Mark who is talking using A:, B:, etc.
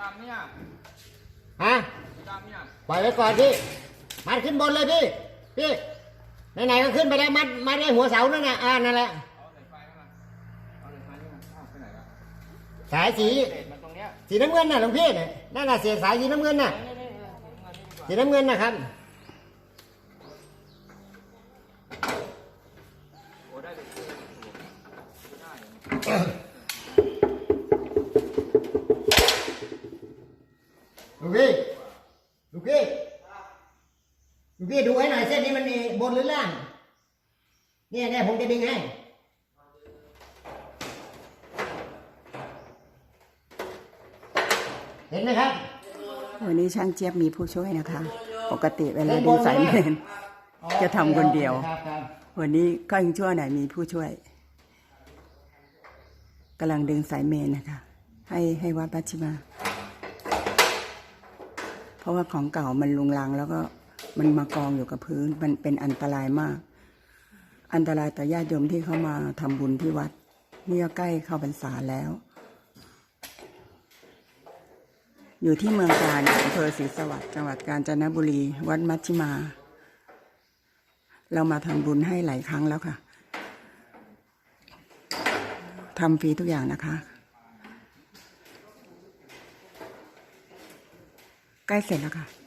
A: ดำเนี่ย
B: ฮะ
A: สีดำเนี่ย
B: ปล่อยไว้ก่อนพี่ มัดขึ้นบนเลยพี่ พี่ไหนๆก็ขึ้นไปแล้วมัดมัดได้หัวเสานั่นน่ะอ่านั่นแหละ
A: เอาสายไฟเข้ามาเอาสายไฟเข้ามาอ้าวไปไหนละ
B: สายสี
A: เศษมันตรงเนี้ย
B: สีน้ำเงินน่ะหลวงพี่น่ะนั่นน่ะเสียสายสีน้ำเงินน่ะ
A: นี่นี่นี่เงินนี่ดีกว่า
B: สีน้ำเงินนะครับ
A: โอ้ได้เลยได้
B: ลูกพี่ลูกพี่ลูกพี่ดูให้หน่อยเส้นนี้มันมีบนหรือล่างเนี่ยเนี่ยผมจะดึงให้เห็นไหมครับ
C: วันนี้ช่างเจี๊ยบมีผู้ช่วยนะคะ ปกติเวลาดึงสายเมนจะทำคนเดียว
B: ครับครับ
C: วันนี้ก็ยังชั่วหน่อยมีผู้ช่วยกำลังดึงสายเมนนะคะ ให้ให้วัดปัชชิมา เพราะว่าของเก่ามันลุงลัง แล้วก็มันมากองอยู่กับพื้น มันเป็นอันตรายมาก อันตรายต่อญาติโยมที่เขามาทำบุญที่วัดนี่ก็ใกล้เข้าพรรษาแล้ว อยู่ที่เมืองการอำเภอศรีสวัสดิ์จังหวัดกาญจนบุรี วัดมัชชิมา เรามาทำบุญให้หลายครั้งแล้วค่ะทำฟรีทุกอย่างนะคะ ใกล้เสร็จแล้วค่ะ